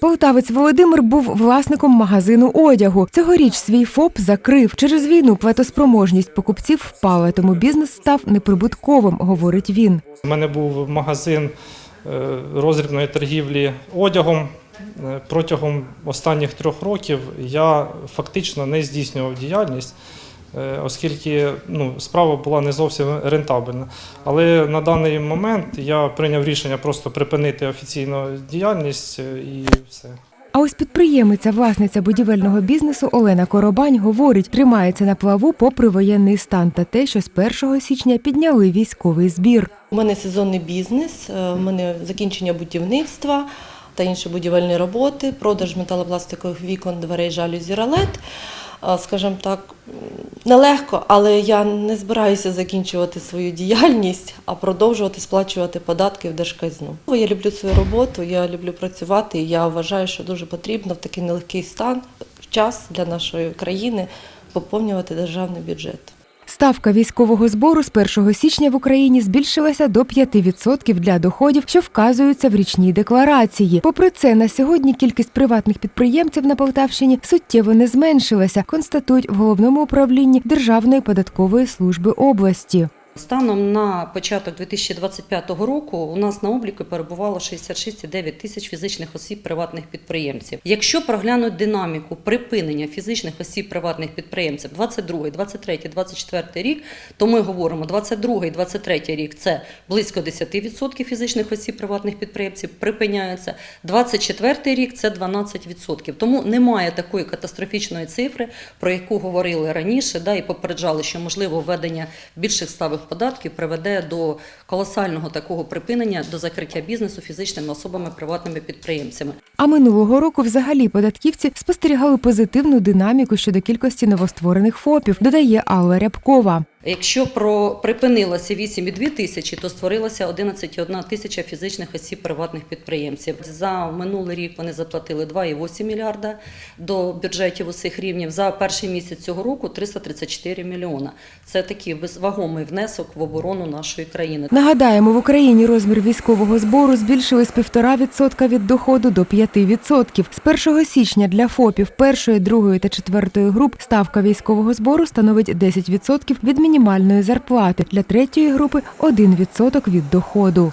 Полтавець Володимир був власником магазину одягу. Цьогоріч свій ФОП закрив. Через війну платоспроможність покупців впала, тому бізнес став неприбутковим, говорить він. У мене був магазин е, роздрібної торгівлі одягом. Е, Протягом останніх трьох років я фактично не здійснював діяльність, оскільки ну, справа була не зовсім рентабельна. Але на даний момент я прийняв рішення просто припинити офіційну діяльність е, і все. А ось підприємиця, власниця будівельного бізнесу Олена Коробань говорить, тримається на плаву попри воєнний стан та те, що з 1 січня підняли військовий збір. У мене сезонний бізнес, е, у мене закінчення будівництва та інші будівельні роботи, продаж металопластикових вікон, дверей, жалюзі, ролет. Е, Скажімо так, нелегко, але я не збираюся закінчувати свою діяльність, а продовжувати сплачувати податки в держказну. Я люблю свою роботу, я люблю працювати, і я вважаю, що дуже потрібно в такий нелегкий стан, в час для нашої країни поповнювати державний бюджет. Ставка військового збору з 1 січня в Україні збільшилася до 5% для доходів, що вказуються в річній декларації. Попри це, на сьогодні кількість приватних підприємців на Полтавщині суттєво не зменшилася, констатують в головному управлінні Державної податкової служби області. Станом на початок 2025 року у нас на обліку перебувало 66,9 тисяч фізичних осіб приватних підприємців. Якщо проглянуть динаміку припинення фізичних осіб приватних підприємців 22, 23, 24 рік, то ми говоримо 22, 23 рік це близько 10% фізичних осіб приватних підприємців припиняються. 24 рік це 12%. Тому немає такої катастрофічної цифри, про яку говорили раніше, да, і попереджали, що можливо введення більших ставок податків приведе до колосального такого припинення до закриття бізнесу фізичними особами приватними підприємцями. А минулого року взагалі податківці спостерігали позитивну динаміку щодо кількості новостворених ФОПів, додає Алла Рябкова. Якщо про припинилося 8,2 тисячі, то створилося 11,1 тисяча фізичних осіб приватних підприємців. За минулий рік вони заплатили 2,8 мільярда до бюджетів усіх рівнів. За перший місяць цього року 334 мільйона. Це такий вагомий внесок в оборону нашої країни. Нагадаємо, в Україні розмір військового збору збільшили з 1,5% від доходу до 5%. З 1 січня для ФОПів першої, другої та четвертої груп ставка військового збору становить 10% від мінімальної зарплати, для третьої групи 1% від доходу.